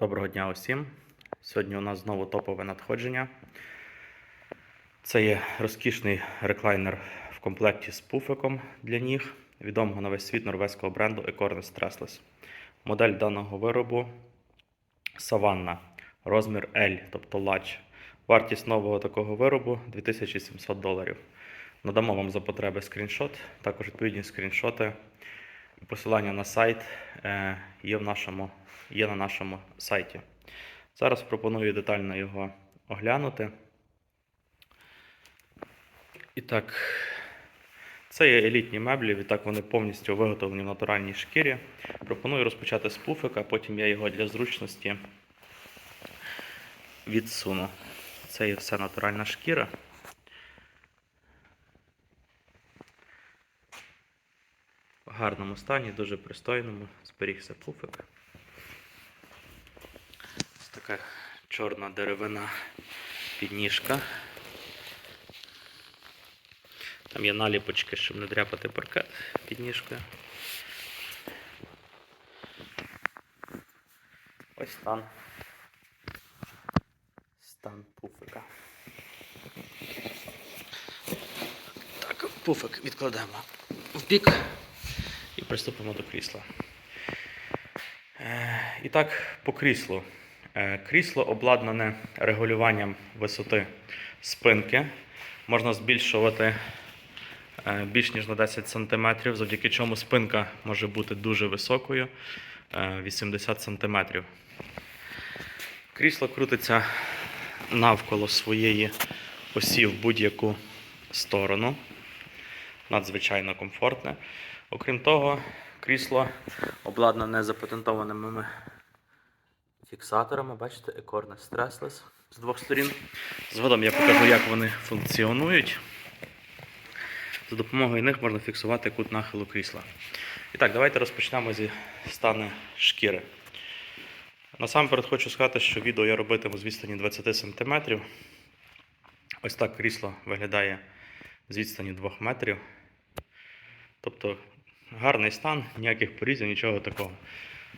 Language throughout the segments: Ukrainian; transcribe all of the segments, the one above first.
Доброго дня усім. Сьогодні у нас знову топове надходження. Це є розкішний реклайнер в комплекті з пуфиком для ніг відомого на весь світ норвезького бренду Ecornes Stressless. Модель даного виробу Savanna, розмір L, тобто large. Вартість нового такого виробу 2700 доларів. Надамо вам за потреби скріншот, також відповідні скріншоти. Посилання на сайт е, є, в нашому, є на нашому сайті. Зараз пропоную детально його оглянути. І так, це є елітні меблі, відтак вони повністю виготовлені в натуральній шкірі. Пропоную розпочати з пуфика, потім я його для зручності відсуну. Це є все натуральна шкіра. Гарному стані, дуже пристойному, зберігся пуфик. Ось така чорна деревина підніжка. Там є наліпочки, щоб не дряпати паркет підніжкою. Ось стан. Стан пуфика. Так, пуфик відкладемо в бік приступимо до крісла. Е, І так, по кріслу. Е, Крісло обладнане регулюванням висоти спинки. Можна збільшувати е, більш ніж на 10 см, завдяки чому спинка може бути дуже високою е, 80 см. Крісло крутиться навколо своєї осі в будь-яку сторону. Надзвичайно комфортне. Окрім того, крісло обладнане запатентованими фіксаторами. Бачите, Ecornes Stressless з двох сторін. Згодом я покажу, як вони функціонують. За допомогою них можна фіксувати кут нахилу крісла. І так, давайте розпочнемо зі стану шкіри. Насамперед хочу сказати, що відео я робитиму з відстані 20 см. Ось так крісло виглядає з відстані 2 метрів. Тобто гарний стан, ніяких порізів, нічого такого.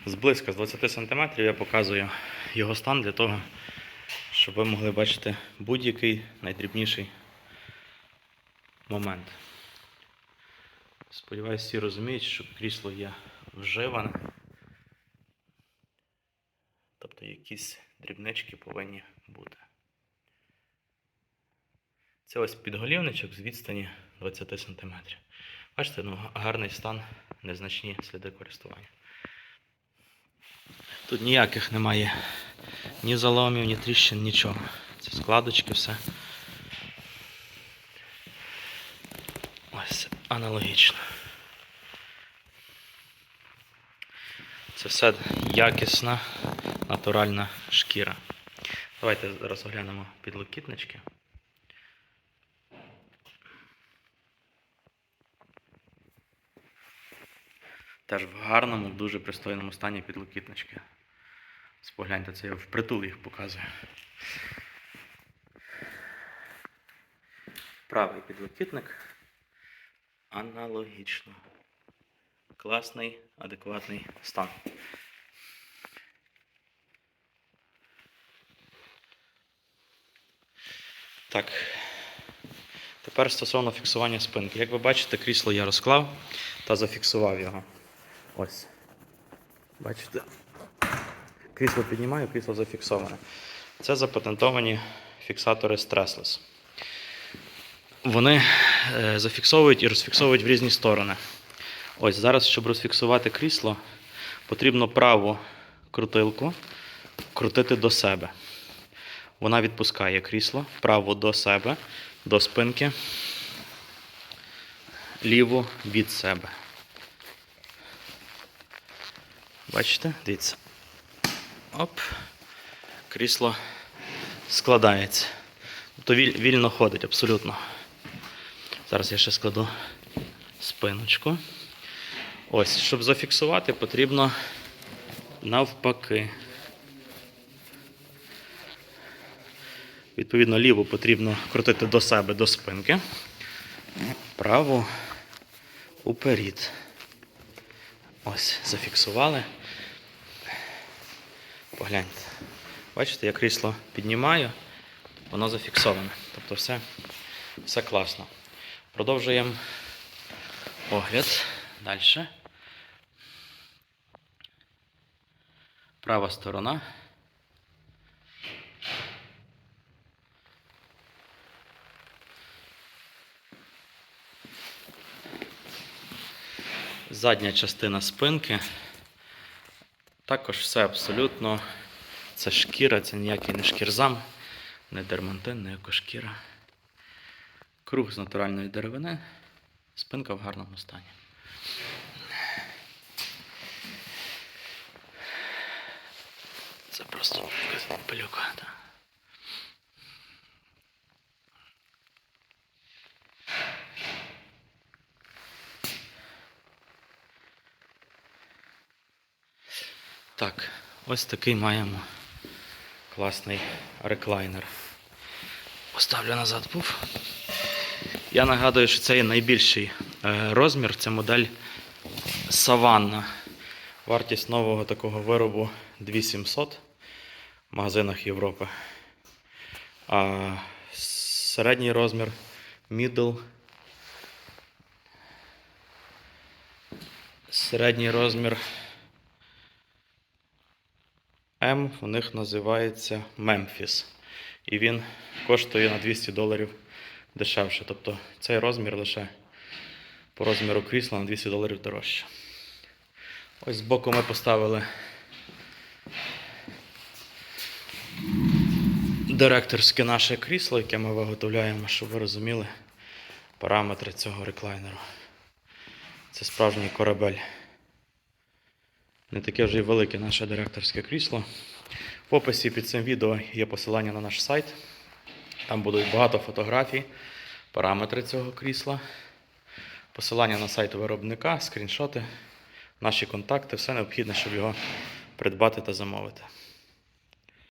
Зблизька з 20 см я показую його стан для того, щоб ви могли бачити будь-який найдрібніший момент. Сподіваюсь, всі розуміють, що крісло є вживане. Тобто якісь дрібнички повинні бути. Це ось підголівничок з відстані 20 см. Бачите, ну, гарний стан, незначні сліди користування. Тут ніяких немає ні заломів, ні тріщин, нічого. Це складочки, все. Ось аналогічно. Це все якісна, натуральна шкіра. Давайте зараз оглянемо підлокітнички. Теж в гарному, дуже пристойному стані підлокітнички. Спогляньте, це я впритул їх показую. Правий підлокітник аналогічно. Класний, адекватний стан. Так. Тепер стосовно фіксування спинки. Як ви бачите, крісло я розклав та зафіксував його. Ось. Бачите? Крісло піднімаю, крісло зафіксоване. Це запатентовані фіксатори Stressless. Вони е, зафіксовують і розфіксовують в різні сторони. Ось зараз, щоб розфіксувати крісло, потрібно праву крутилку крутити до себе. Вона відпускає крісло праву до себе, до спинки, ліву від себе. Бачите? Дивіться. Оп. Крісло складається. Тобто вільно ходить абсолютно. Зараз я ще складу спиночку. Ось, щоб зафіксувати, потрібно навпаки. Відповідно, ліву потрібно крутити до себе до спинки. Праву уперед. Ось, зафіксували. Погляньте. Бачите, я крісло піднімаю, воно зафіксоване. Тобто все, все класно. Продовжуємо огляд. Далі. Права сторона. Задня частина спинки. Також все абсолютно. Це шкіра, це ніякий не шкірзам, не дермантин, не екошкіра. Круг з натуральної деревини. Спинка в гарному стані. Це просто пилюка. да. Так, ось такий маємо класний реклайнер. Поставлю назад був. Я нагадую, що це є найбільший е, розмір. Це модель Саванна. Вартість нового такого виробу 2700 в магазинах Європи. А середній розмір middle. Середній розмір М у них називається Memphis. І він коштує на 200 доларів дешевше. Тобто цей розмір лише по розміру крісла на 200 доларів дорожче. Ось збоку ми поставили директорське наше крісло, яке ми виготовляємо, щоб ви розуміли параметри цього реклайнеру. Це справжній корабель. Не таке вже й велике наше директорське крісло. В описі під цим відео є посилання на наш сайт. Там будуть багато фотографій, параметри цього крісла, посилання на сайт виробника, скріншоти, наші контакти, все необхідне, щоб його придбати та замовити.